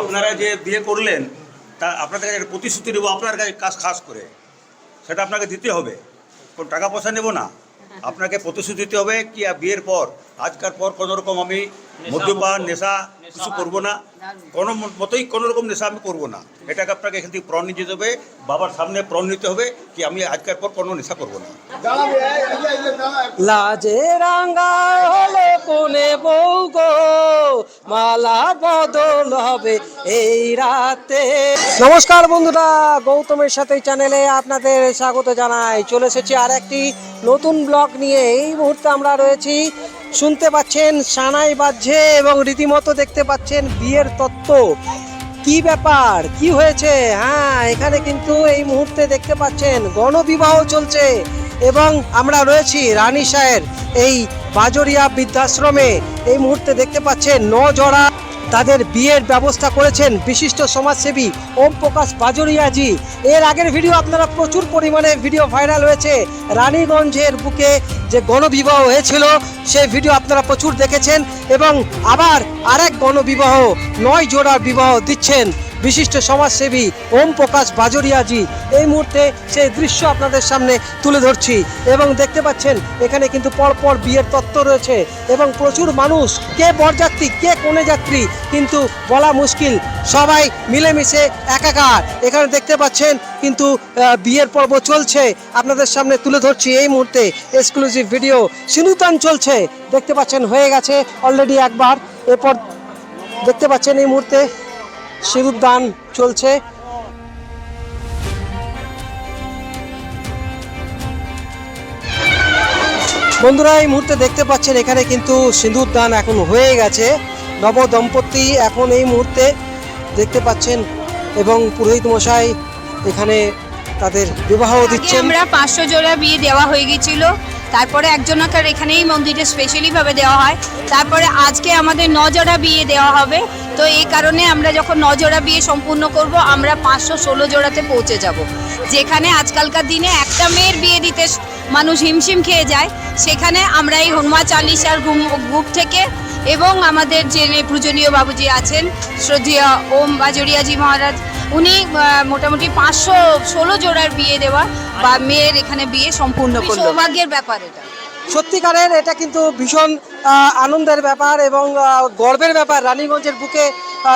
আপনারা যে বিয়ে করলেন, তা আপনাদের কাছে একটা প্রতিশ্রুতি নেব আপনার কাছে কাজ খাস করে। সেটা আপনাকে দিতে হবে। কোনো টাকা পয়সা নেব না। আপনাকে প্রতিশ্রুতি দিতে হবে কি বিয়ের পর আজকার পর কোনো রকম আমি মদ্যপান নেশা কিছু করব না। কোনো মতোই কোনো রকম নেশা আমি করব না। এটাকে আপনাকে এখান থেকে প্রণ নিতে হবে বাবার সামনে প্রণ নিতে হবে কি আমি আজকের পর কোনো নেশা করব না। লাজে রাঙ্গা হলো কোনে বউ গো? মালা বদল হবে এই রাতে। নমস্কার বন্ধুরা গৌতমের সাথে চ্যানেলে আপনাদের স্বাগত জানাই। চলে এসেছি আর একটি নতুন ব্লগ নিয়ে। এই মুহূর্তে আমরা রয়েছি শুনতে পাচ্ছেন, সানাই বাজছে এবং রীতিমতো দেখতে পাচ্ছেন বিয়ের তত্ত্ব। কি ব্যাপার? কি হয়েছে? হ্যাঁ এখানে কিন্তু এই মুহূর্তে দেখতে পাচ্ছেন গণবিবাহ চলছে এবং আমরা রয়েছি রানী সাহের এই বাজরিয়া বৃদ্ধাশ্রমে। এই মুহূর্তে দেখতে পাচ্ছেন ন জোড়া তাদের বিয়ের ব্যবস্থা করেছেন বিশিষ্ট সমাজসেবী ওম প্রকাশ বাজরিয়াজি এর আগের ভিডিও আপনারা প্রচুর পরিমাণে ভিডিও ভাইরাল হয়েছে রানীগঞ্জের বুকে যে গণবিবাহ হয়েছিল, সেই ভিডিও আপনারা প্রচুর দেখেছেন এবং আবার আরেক গণবিবাহ নয় জোড়া বিবাহ দিচ্ছেন। বিশিষ্ট সমাজসেবী ওম প্রকাশ বাজরিয়াজি, এই মুহূর্তে সেই দৃশ্য আপনাদের সামনে তুলে ধরছি এবং দেখতে পাচ্ছেন, এখানে কিন্তু পরপর বিয়ের তত্ত্ব রয়েছে এবং প্রচুর মানুষ, কে বরযাত্রী, কে কোনে যাত্রী, কিন্তু বলা মুশকিল, সবাই মিলেমিশে একাকার। এখানে দেখতে পাচ্ছেন, কিন্তু বিয়ের পর্ব চলছে। আপনাদের সামনে তুলে ধরছি এই মুহূর্তে এক্সক্লুসিভ ভিডিও সিনুতান চলছে। দেখতে পাচ্ছেন, হয়ে গেছে অলরেডি একবার। এরপর দেখতে পাচ্ছেন এই মুহূর্তে সিঁদুর দান চলছে। বন্ধুরা এই মুহূর্তে দেখতে পাচ্ছেন এখানে কিন্তু সিঁদুর দান এখন হয়ে গেছে। নব দম্পতি এখন এই মুহূর্তে দেখতে পাচ্ছেন এবং পুরোহিত মশাই এখানে তাদের বিবাহ আগে দিচ্ছেন। আমরা পাঁচশো জোড়া বিয়ে দেওয়া হয়ে গেছিল। তারপরে একজনকার এখানেই মন্দিরে স্পেশালি ভাবে দেওয়া হয়। তারপরে আজকে আমাদের ন জোড়া বিয়ে দেওয়া হবে। তো এই কারণে আমরা যখন ন জোড়া বিয়ে সম্পূর্ণ করব আমরা পাঁচশো ষোলো জোড়াতে পৌঁছে যাব। যেখানে আজকালকার দিনে একটা মেয়ের বিয়ে দিতে মানুষ হিমশিম খেয়ে যায় সেখানে আমরা এই হনুমা চালিশার গ্রুপ থেকে এবং আমাদের যে পূজনীয় বাবুজি আছেন শ্রদ্ধেয় ওম বাজরিয়াজি মহারাজ উনি মোটামুটি পাঁচশো ষোলো জোড়ার বিয়ে দেওয়া বা মেয়ের এখানে বিয়ে সম্পূর্ণ করল। সৌভাগ্যের ব্যাপার এটা। সত্যিকারের এটা কিন্তু ভীষণ আনন্দের ব্যাপার এবং গর্বের ব্যাপার। রানীগঞ্জের বুকে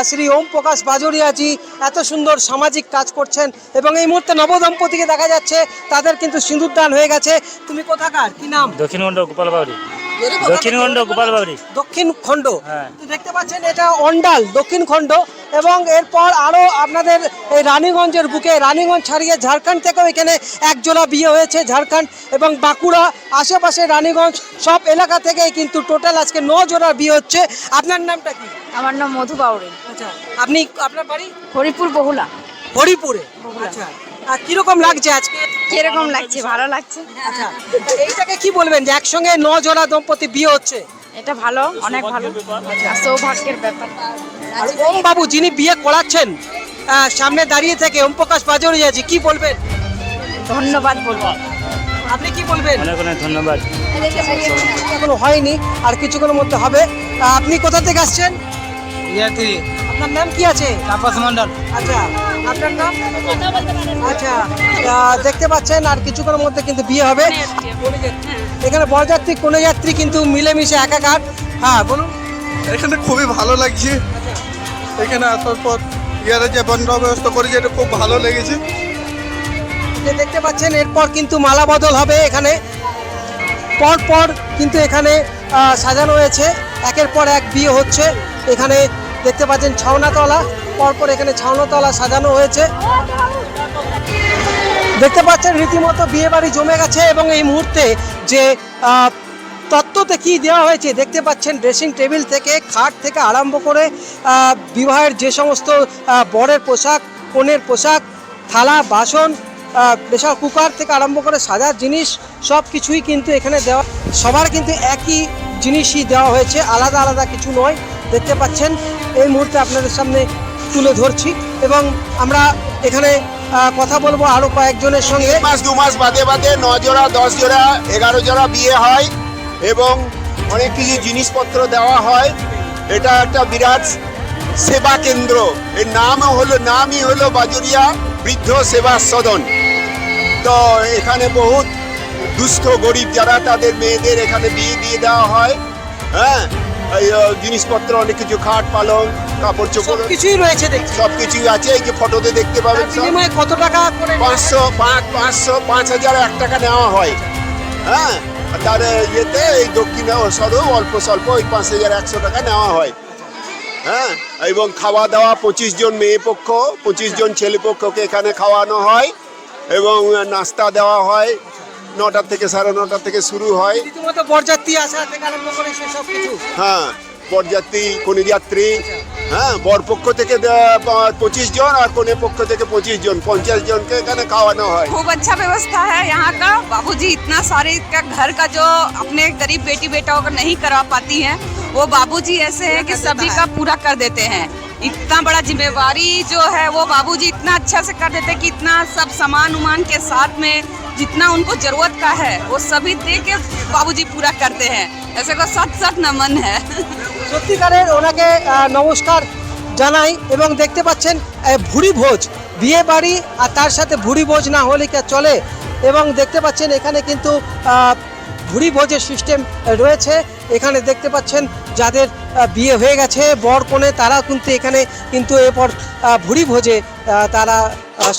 শ্রী ওম প্রকাশ বাজরিয়াজি এত সুন্দর সামাজিক কাজ করছেন এবং এই মুহূর্তে নবদম্পতিকে দেখা যাচ্ছে, তাদের কিন্তু সিঁদুরদান হয়ে গেছে। তুমি কোথাকার? কি নাম? দক্ষিণগণ্ড গোপাল বাউরি। দক্ষিণগণ্ড গোপাল বাউরি দক্ষিণ খণ্ড। হ্যাঁ। দেখতে পাচ্ছেন এটা অন্ডাল দক্ষিণ খণ্ড। এবং এরপর আরও আপনাদের এই রানীগঞ্জের বুকে রানীগঞ্জ ছাড়িয়ে ঝাড়খণ্ড থেকেও এখানে এক জোড়া বিয়ে হয়েছে ঝাড়খণ্ড। এবং বাঁকুড়া আশেপাশে রানীগঞ্জ সব এলাকা থেকেই কিন্তু টোটাল আজকে ন জোড়া বিয়ে হচ্ছে। আপনার নামটা কি? আমার নাম মধু বাউরে আচ্ছা আপনি আপনার বাড়ি? হরিপুর বহুলা। হরিপুরে। আচ্ছা। কীরকম লাগছে আজকে? কীরকম লাগছে? ভালো লাগছে। আচ্ছা এইটাকে কি বলবেন যে একসঙ্গে ন জোড়া দম্পতি বিয়ে হচ্ছে? এটা ভালো অনেক ভালো। সৌভাগ্যের ব্যাপার। ওম বাবু যিনি বিয়ে করাচ্ছেন সামনে দাঁড়িয়ে থেকে ওম প্রকাশ বাজরিয়াজি কি বলবেন? ধন্যবাদ বলব। আপনি কি বলবেন? অনেক অনেক ধন্যবাদ। এখনও হয়নি আর কিছুক্ষণের মধ্যে হবে। আপনি কোথা থেকে আসছেন? ইয়াতি। আপনার নাম কি আছে? তাপস মন্ডল আচ্ছা আপনার নাম? আচ্ছা দেখতে পাচ্ছেন আর কিছুক্ষণের মধ্যে কিন্তু বিয়ে হবে। এখানে বরযাত্রী কোনো যাত্রী কিন্তু মিলেমিশে একাকার। হ্যাঁ বলুন। এখানে খুবই ভালো লাগছে। এখানে আসার পর ইয়ারা যে বন্দোবস্ত করেছে এটা খুব ভালো লেগেছে। যে দেখতে পাচ্ছেন এরপর কিন্তু মালা বদল হবে এখানে। পর পর কিন্তু এখানে সাজানো হয়েছে। একের পর এক বিয়ে হচ্ছে। এখানে দেখতে পাচ্ছেন ছাউনাতলা। পরপর এখানে ছাউনাতলা সাজানো হয়েছে। দেখতে পাচ্ছেন রীতিমতো বিয়ে বাড়ি জমে গেছে এবং এই মুহূর্তে যে তত্ত্বতে কি দেওয়া হয়েছে দেখতে পাচ্ছেন ড্রেসিং টেবিল থেকে, খাট থেকে আরম্ভ করে বিবাহের যে সমস্ত বরের পোশাক, কনের পোশাক, থালা, বাসন প্রেশার কুকার থেকে আরম্ভ করে সাজার জিনিস সব কিছুই কিন্তু এখানে দেওয়া সবার কিন্তু একই জিনিসই দেওয়া হয়েছে, আলাদা আলাদা কিছু নয়। দেখতে পাচ্ছেন, এই মুহূর্তে আপনাদের সামনে তুলে ধরছি এবং আমরা এখানে কথা বলব আরও কয়েকজনের সঙ্গে। মাস, দু মাস বাদে বাদে ন জোড়া, দশ জোড়া, এগারো জোড়া বিয়ে হয় এবং অনেক কিছু জিনিসপত্র দেওয়া হয়। এটা একটা বিরাট সেবা কেন্দ্র। এর নাম হলো, নামই হলো বাজুরিয়া বৃদ্ধ সেবা সদন। তো এখানে বহুত দুস্থ গরিব যারা তাদের মেয়েদের এখানে বিয়ে দিয়ে দেওয়া হয়। হ্যাঁ? এই, জিনিসপত্র অনেক কিছু খাট পালং কাপড় চোপড়। কিছুই রয়েছে দেখছি। সব কিছুই আছে এই যে ফটোতে দেখতে পাবেন বিনিময়ে কত টাকা করে পাঁচশো পাঁচ পাঁচশো পাঁচ হাজার এক টাকা নেওয়া হয়। হ্যাঁ? তার ইয়েতে এই দক্ষিণে সরেও অল্প স্বল্প ওই পাঁচ হাজার একশো টাকা নেওয়া হয়। হ্যাঁ? এবং খাওয়া দাওয়া পঁচিশ জন মেয়ে পক্ষ পঁচিশ জন ছেলে পক্ষকে এখানে খাওয়ানো হয়। এবং নাস্তা দেওয়া হয়। নটা থেকে সাড়ে নটা থেকে শুরু হয় রীতিমতো বরযাত্রী আসা থেকে আরম্ভ করে সেসব কিছু হ্যাঁ বরযাত্রী কনে যাত্রী হ্যাঁ বর পক্ষ থেকে পঁচিশ জন আর কনে পক্ষ থেকে পঁচিশ জন পঞ্চাশ জনকে এখানে খাওয়ানো হয় खूब अच्छा व्यवस्था है यहाँ का बाबूजी इतना सारे का घर का जो अपने गरीब बेटी बेटाओं का नहीं करवा पाती हैं वो बाबूजी ऐसे हैं कि सभी का पूरा कर देते हैं इतना बड़ा जिम्मेवारी जो है वो बाबूजी इतना अच्छा से कर देते हैं कि इतना सब सामान उमान के साथ में जितना उनको जरूरत का है वो सभी दे के बाबूजी पूरा करते हैं ऐसे को सच सच नमन है সত্যিকারের ওনাকে আহ, নমস্কার জানাই এবং দেখতে পাচ্ছেন আহ, ভুড়ি ভোজ বিয়ে বাড়ি আর তার সাথে ভুড়ি ভোজ না হলে কি আর চলে এবং দেখতে পাচ্ছেন এখানে কিন্তু আহ, ভুড়ি ভোজের সিস্টেম রয়েছে। এখানে দেখতে পাচ্ছেন যাদের বিয়ে হয়ে গেছে বর কনে তারা কিন্তু এখানে কিন্তু এরপর ভুড়ি ভোজে তারা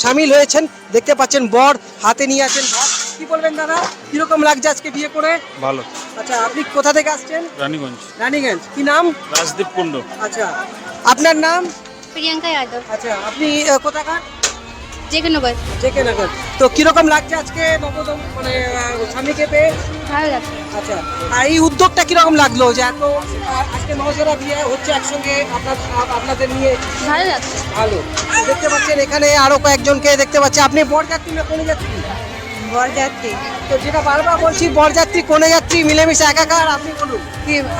সামিল হয়েছেন। দেখতে পাচ্ছেন বর হাতে নিয়ে আছেন ভাত। কি বলবেন দাদা? কীরকম লাগছে আজকে বিয়ে করে? ভালো। আচ্ছা আপনি কোথা থেকে আসছেন? রানীগঞ্জ। রানীগঞ্জ। কি নাম? রাজদীপ কুণ্ড। আচ্ছা আপনার নাম? প্রিয়াঙ্কা যাদব। আচ্ছা আপনি কোথাকার? তো কীরকম লাগছে আজকে নবদম মানে স্বামীকে পেয়ে? ভালো লাগছে। আচ্ছা। আর এই উদ্যোগটা কীরকম লাগল যে এত আজকে নজরা বিয়ে হচ্ছে একসঙ্গে আপনার আপনাদের নিয়ে? ভালো লাগছে। ভালো। দেখতে পাচ্ছেন এখানে আরও কয়েকজনকে দেখতে পাচ্ছি। আপনি বরযাত্রী না কোন যাত্রী বরযাত্রী। তো যেটা বারবার বলছি বরযাত্রী কোন যাত্রী মিলেমিশে একাকার আপনি বলুন।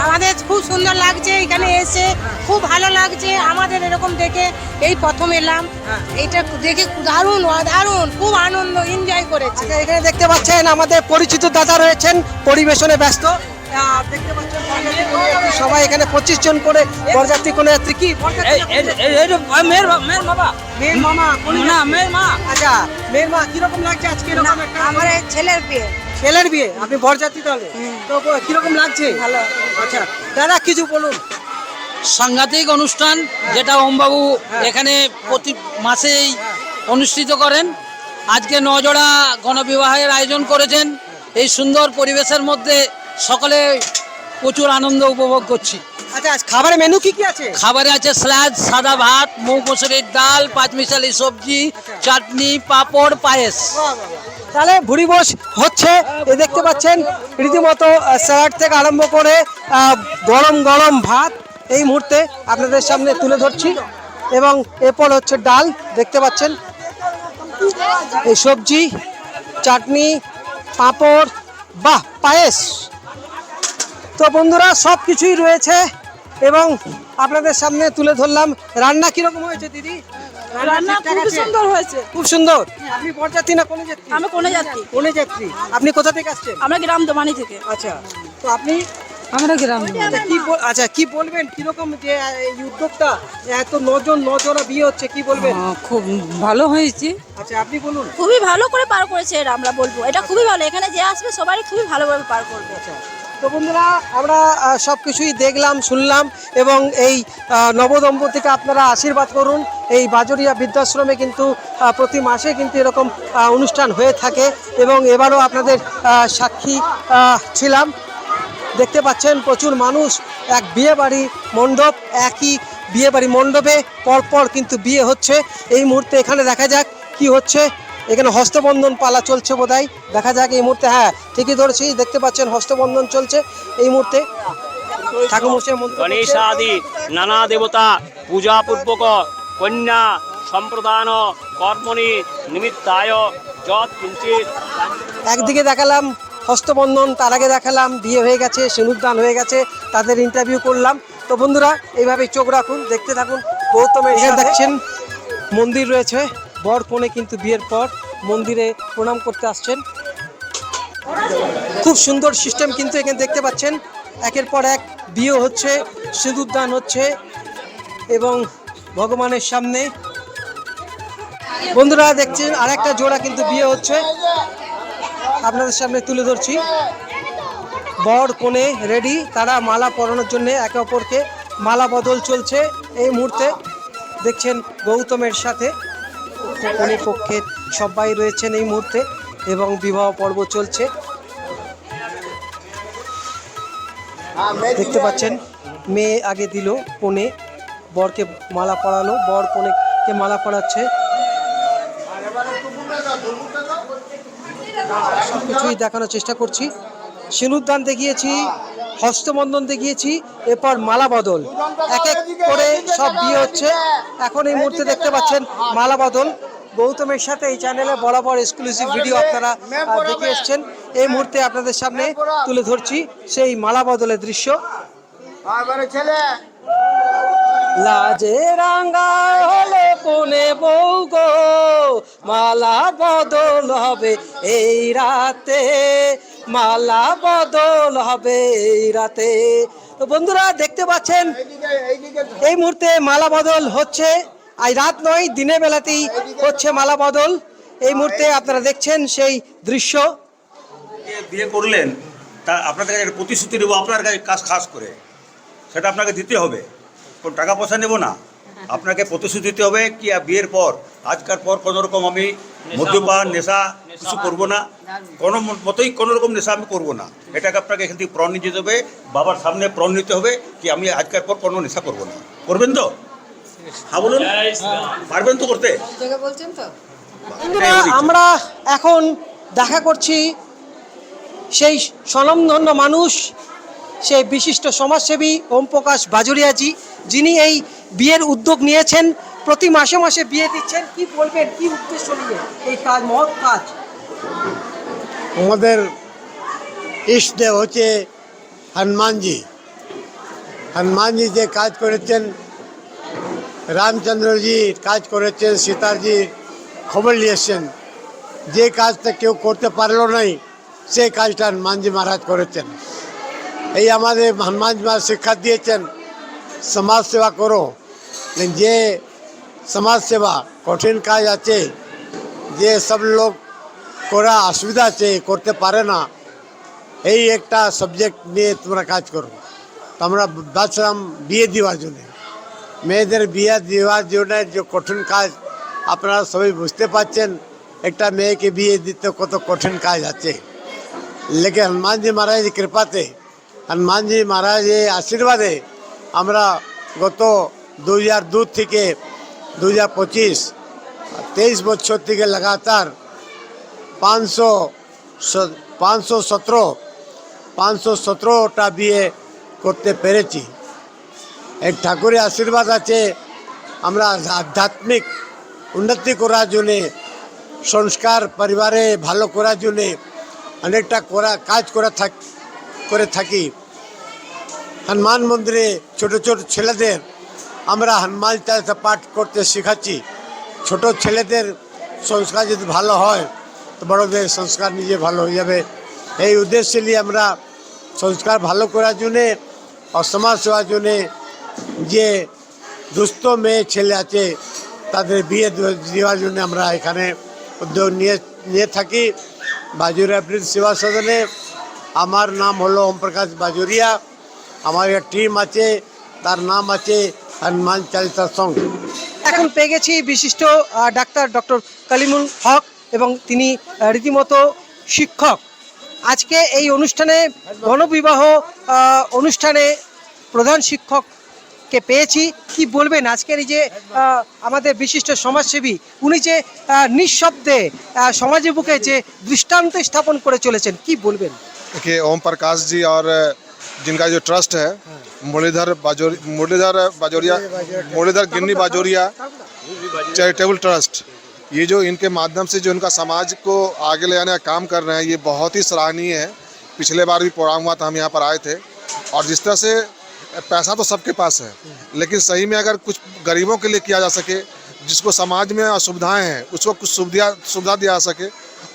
আমাদের খুব সুন্দর লাগছে এখানে এসে খুব ভালো লাগছে আমাদের এরকম দেখে এই প্রথম এলাম। হ্যাঁ। এটা দেখে দারুণ দারুণ খুব আনন্দ এনজয় করেছি। আচ্ছা এখানে দেখতে পাচ্ছেন আমাদের পরিচিত দাদা রয়েছেন পরিবেশনে ব্যস্ত। দেখতে পাচ্ছেন সবাই এখানে পঁচিশ জন করে বরযাত্রী কোন যাত্রী কি? বরযাত্রী না কোন মেয়ের মেয়ের মেয়ের মামা না মেয়ের মা। আচ্ছা মেয়ের মা কীরকম লাগছে আজকে এরকম একটা আমার ছেলের বিয়ে। ছেলের বিয়ে? আপনি বরযাত্রী তাহলে? তো কীরকম লাগছে? ভালো। আচ্ছা দাদা কিছু বলুন। সাংঘাতিক অনুষ্ঠান যেটা ওমবাবু এখানে প্রতি মাসেই অনুষ্ঠিত করেন। আজকে নজোড়া গণবিবাহের আয়োজন করেছেন। এই সুন্দর পরিবেশের মধ্যে সকলে প্রচুর আনন্দ উপভোগ করছি। আচ্ছা খাবারের মেনু কি কি আছে? খাবারে আছে স্যালাড সাদা ভাত মুগ মসুরির ডাল পাঁচমিশালি সবজি চাটনি পাঁপড় পায়েস। তাহলে ভুড়ি বস হচ্ছে এ দেখতে পাচ্ছেন রীতিমতো স্যালাড থেকে আরম্ভ করে গরম গরম ভাত এই মুহূর্তে আপনাদের সামনে তুলে ধরছি। এবং এরপর হচ্ছে ডাল দেখতে পাচ্ছেন। এই সবজি চাটনি পাঁপড় বাহ পায়েস। তো বন্ধুরা সব কিছুই রয়েছে এবং আপনাদের সামনে তুলে ধরলাম। রান্না কীরকম হয়েছে দিদি? রান্না খুব সুন্দর হয়েছে। খুব সুন্দর? আপনি বরযাত্রী না কোন যাত্রী আমি কোনে যাত্রী কোনে যাত্রী আপনি কোথা থেকে আসছেন? আমরা গ্রাম দোমানি থেকে। আচ্ছা তো আপনি আমরা গ্রাম আচ্ছা, কি বল- আচ্ছা কি বলবেন? কীরকম যে এই উদ্যোগটা? এত নজন নজরা বিয়ে হচ্ছে কি বলবেন? খুব ভালো হয়েছে। আচ্ছা আপনি বলুন। খুবই ভালো করে পার করেছে এরা আমরা বলব। এটা খুবই ভালো। এখানে যে আসবে সবারই খুবই ভালোভাবে পার করবে। তো বন্ধুরা, আমরা সব কিছুই দেখলাম, শুনলাম এবং এই নবদম্পতিকে আপনারা আশীর্বাদ করুন। এই বাজরিয়া বৃদ্ধাশ্রমে কিন্তু প্রতি মাসে কিন্তু এরকম অনুষ্ঠান হয়ে থাকে এবং এবারও আপনাদের সাক্ষী ছিলাম। দেখতে পাচ্ছেন প্রচুর মানুষ, এক বিয়ে বাড়ি মণ্ডপ, একই বিয়ে বাড়ি মণ্ডপে পরপর কিন্তু বিয়ে হচ্ছে। এই মুহূর্তে এখানে দেখা যাক কি হচ্ছে। এখানে হস্তবন্ধন পালা চলছে বোধহয়। দেখা যাক এই মুহূর্তে হ্যাঁ ঠিকই ধরেছি দেখতে পাচ্ছেন হস্তবন্ধন চলছে এই মুহূর্তে। মন্ত্র করছে। নানা দেবতা পূজাপূর্বক কন্যা সম্প্রদান কর্মণি নিমিত্তায় কিঞ্চিত একদিকে দেখালাম হস্তবন্ধন তার আগে দেখালাম বিয়ে হয়ে গেছে সিঁদুরদান হয়ে গেছে তাদের ইন্টারভিউ করলাম। তো বন্ধুরা এইভাবে চোখ রাখুন দেখতে থাকুন। গৌতমের এখানে দেখছেন মন্দির রয়েছে। বর কনে কিন্তু বিয়ের পর মন্দিরে প্রণাম করতে আসছেন। খুব সুন্দর সিস্টেম কিন্তু এখানে দেখতে পাচ্ছেন। একের পর এক বিয়ে হচ্ছে সিঁদুরদান হচ্ছে এবং ভগবানের সামনে। বন্ধুরা, দেখছেন, আরেকটা জোড়া কিন্তু বিয়ে হচ্ছে। আপনাদের সামনে তুলে ধরছি। বর কোণে রেডি তারা মালা পরানোর জন্য একে অপরকে মালা বদল চলছে এই মুহূর্তে। দেখছেন গৌতমের সাথে। কনে পক্ষের সবাই রয়েছেন এই মুহূর্তে এবং বিবাহ পর্ব চলছে। দেখতে পাচ্ছেন, মেয়ে আগে দিল কোণে, বরকে মালা পরালো, বর কোণেকে মালা পরাচ্ছে। সব কিছুই দেখানোর চেষ্টা করছি। সিঁদুরদান দেখিয়েছি। হস্তবন্ধন দেখিয়েছি এরপর মালা বদল। এক এক করে সব বিয়ে হচ্ছে। এখন এই মুহূর্তে দেখতে পাচ্ছেন মালা বদল। গৌতমের সাথে এই চ্যানেলে বরাবর এক্সক্লুসিভ ভিডিও আপনারা দেখে এসছেন। এই মুহূর্তে আপনাদের সামনে তুলে ধরছি সেই মালা বদলের দৃশ্য। লাজে রাঙ্গা হলে কোনে বউ গো? মালা বদল হবে এই রাতে। মালা বদল হবে রাতে। তো বন্ধুরা, দেখতে পাচ্ছেন, এই মুহূর্তে মালা বদল হচ্ছে। আজ রাত নয়, দিনের বেলাতেই হচ্ছে মালা বদল। এই মুহূর্তে আপনারা দেখছেন সেই দৃশ্য। বিয়ে করলেন, তা আপনাদের কাছে একটা প্রতিশ্রুতি নেব আপনার কাছে কাজ খাস করে। সেটা আপনাকে দিতে হবে। কোনো টাকা পয়সা নেব না। আপনাকে প্রতিশ্রুতি দিতে হবে কি আর বিয়ের পর? আজকার পর কোনো রকম আমি মদ্যপান নেশা কিছু করব না। কোনো মতোই কোনো রকম নেশা আমি করব না। এটাকে আপনাকে এখান থেকে প্রণ নিতে হবে বাবার সামনে প্রণ নিতে হবে কি আমি আজকার পর কোনো নেশা করব না। করবেন তো? হ্যাঁ বলুন। পারবেন তো করতে? বন্ধুরা আমরা এখন দেখা করছি সেই স্বনামধন্য মানুষ সেই বিশিষ্ট সমাজসেবী ওম প্রকাশ বাজুরিয়াজি যিনি এই বিয়ের উদ্যোগ নিয়েছেন, প্রতি মাসে মাসে বিয়ে দিচ্ছেন। কি বলবেন, কি উদ্দেশ্য নিয়ে এই কাজ, মহৎ কাজ? আমাদের হচ্ছে হনুমানজি। হনুমানজি যে কাজ করেছেন, রামচন্দ্রজি কাজ করেছেন, সীতাজি খবর নিয়েছেন। যে কাজটা কেউ করতে পারল নাই, সেই কাজটা হনুমানজি মহারাজ করেছেন। এই আমাদের হনুমানজি মহারাজ শিক্ষা দিয়েছেন সমাজ সেবা করো যে সমাজ সেবা কঠিন কাজ আছে যে সব লোক করা অসুবিধা আছে করতে পারে না এই একটা সাবজেক্ট নিয়ে তোমরা কাজ করো তো আমরা বাঁচলাম বিয়ে দেওয়ার জন্য মেয়েদের বিয়ে দেওয়ার জন্য যে কঠিন কাজ আপনারা সবাই বুঝতে পারছেন একটা মেয়েকে বিয়ে দিতে কত কঠিন কাজ আছে লেকিন হনুমানজি মহারাজের কৃপাতে হনুমানজি মহারাজের আশীর্বাদে আমরা গত দু হাজার দু থেকে দু হাজার পঁচিশ তেইশ বছর থেকে লাগাতার পাঁচশো পাঁচশো সতেরো, পাঁচশো সতেরোটা বিয়ে করতে পেরেছি। এক ঠাকুরের আশীর্বাদ আছে, আমরা আধ্যাত্মিক উন্নতি করার জন্যে, সংস্কার পরিবারে ভালো করার জন্যে অনেকটা করা কাজ করা থাক করে থাকি। হনুমান মন্দিরে ছোট ছোট ছেলেদের আমরা হনুমান চালিসা পাঠ করতে শেখাচ্ছি। ছোট ছেলেদের সংস্কার যদি ভালো হয়, তো বড়দের সংস্কার নিজে ভালো হয়ে যাবে। এই উদ্দেশ্যে নিয়ে আমরা সংস্কার ভালো করার জন্যে সমাজ সেবার জন্যে যে দুস্থ মেয়ে ছেলে আছে, তাদের বিয়ে দেওয়ার জন্য আমরা এখানে উদ্যোগ নিয়ে নিয়ে থাকি। বাজুরিয়া বৃদ্ধ সেবা সদনে। আমার নাম হলো ওম প্রকাশ বাজুরিয়া। আমার একটা টিম আছে তার নাম আছে হনুমান চালিসার সঙ্গ এখন পেয়ে গেছি বিশিষ্ট ডাক্তার ডক্টর কালিমুল হক এবং তিনি রীতিমতো শিক্ষক। আজকে এই অনুষ্ঠানে গণবিবাহ অনুষ্ঠানে প্রধান শিক্ষককে পেয়েছি। কি বলবেন আজকের এই যে আমাদের বিশিষ্ট সমাজসেবী উনি যে নিঃশব্দে সমাজের বুকে যে দৃষ্টান্ত স্থাপন করে চলেছেন কি বলবেন? ওকে ওম প্রকাশজি আর जिनका जो ट्रस्ट है, मुरलीधर बाजोरी, मुरलीधर बाजोरिया, मुरलीधर गिन्नी बाजोरिया चैरिटेबल ट्रस्ट, ये जो इनके माध्यम से जो इनका समाज को आगे ले आने का काम कर रहे हैं, ये बहुत ही सराहनीय है। पिछले बार भी प्रोग्राम हुआ था, हम यहाँ पर आए थे। और जिस तरह से पैसा तो सबके पास है, लेकिन सही में अगर कुछ गरीबों के लिए किया जा सके, जिसको समाज में असुविधाएँ हैं, उसको कुछ सुविधा सुविधा दिया जा सके।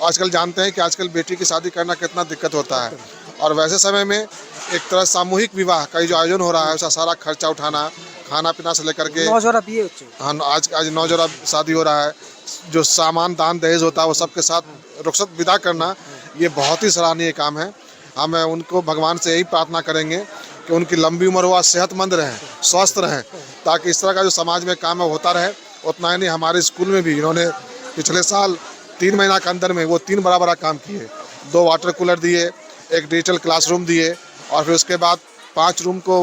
आजकल जानते हैं कि आजकल बेटी की शादी करना कितना दिक्कत होता है। और वैसे समय में एक तरह सामूहिक विवाह का जो आयोजन हो रहा है उसका सारा खर्चा उठाना खाना पीना से लेकर के हाँ आज आज नौजरा शादी हो रहा है जो सामान दान दहेज होता है वो सबके साथ रुख्सत विदा करना ये बहुत ही सराहनीय काम है। हाँ, हम उनको भगवान से यही प्रार्थना करेंगे कि उनकी लंबी उम्र हुआ सेहतमंद रहें स्वस्थ रहें ताकि इस तरह का जो समाज में काम है होता रहे। उतना ही नहीं हमारे स्कूल में भी इन्होंने पिछले साल तीन महीना के अंदर में वो तीन बड़ा बड़ा काम किए। दो वाटर कूलर दिए एक डिजिटल क्लासरूम दिए और फिर उसके बाद पांच रूम को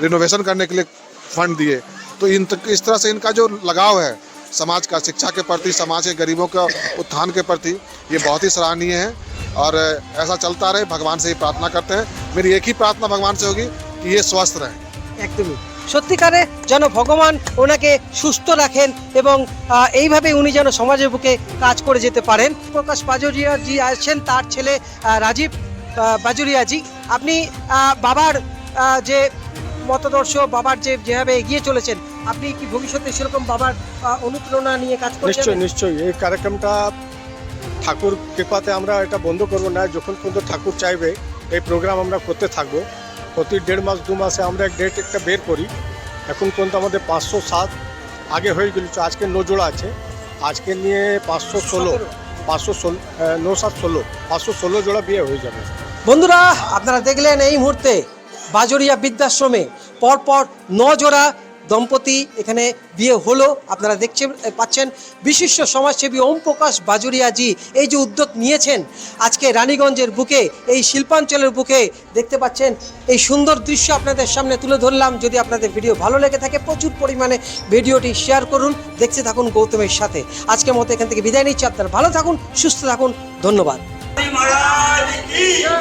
रिनोवेशन करने के लिए फंड दिए तो इन इस तरह से इनका जो लगाव है समाज का शिक्षा के प्रति समाज के गरीबों के उत्थान के प्रति ये बहुत ही सराहनीय है और ऐसा चलता रहे भगवान से ही प्रार्थना करते हैं मेरी एक ही प्रार्थना भगवान से होगी कि ये स्वस्थ रहें একদমই সত্যিকারে যেন ভগবান ওনাকে সুস্থ রাখেন এবং আহ, এইভাবে উনি যেন সমাজের বুকে কাজ করে যেতে পারেন প্রকাশ বাজরিয়া জি আছেন তার ছেলে আহ, রাজীব আহ, বাজরিয়া আপনি বাবার যে মতদর্শ বাবার যে যেভাবে এগিয়ে চলেছেন আপনি কি ভবিষ্যতে সেরকম বাবার অনুপ্রেরণা নিয়ে কাজ করছেন নিশ্চয়ই নিশ্চয়ই। এই কার্যক্রমটা ঠাকুর কৃপাতে আমরা এটা বন্ধ করব না। যখন পর্যন্ত ঠাকুর চাইবে এই প্রোগ্রাম আমরা করতে থাকব। প্রতি দেড় মাস দু মাসে আমরা এক ডেট একটা বের করি। এখন পর্যন্ত আমাদের পাঁচশো সাত আগে হয়ে গেল আজকে নজোড়া আছে। আজকে নিয়ে পাঁচশো ষোলো পাঁচশো ষোলো। ন সাত ষোলো পাঁচশো ষোলো জোড়া বিয়ে হয়ে যাবে। বন্ধুরা, আপনারা দেখলেন এই মুহূর্তে বাজরিয়া বৃদ্ধাশ্রমে পরপর ন জোড়া দম্পতি এখানে বিয়ে হলো। আপনারা দেখছেন পাচ্ছেন বিশিষ্ট সমাজসেবী ওম প্রকাশ বাজুরিয়াজি এই যে উদ্যোগ নিয়েছেন, আজকে রানীগঞ্জের বুকে, এই শিল্পাঞ্চলের বুকে দেখতে পাচ্ছেন, এই সুন্দর দৃশ্য আপনাদের সামনে তুলে ধরলাম। যদি আপনাদের ভিডিও ভালো লেগে থাকে, প্রচুর পরিমাণে ভিডিওটি শেয়ার করুন। দেখতে থাকুন গৌতমের সাথে। আজকের মতো এখান থেকে বিদায় নিচ্ছি। আপনারা ভালো থাকুন, সুস্থ থাকুন। ধন্যবাদ। महाराज की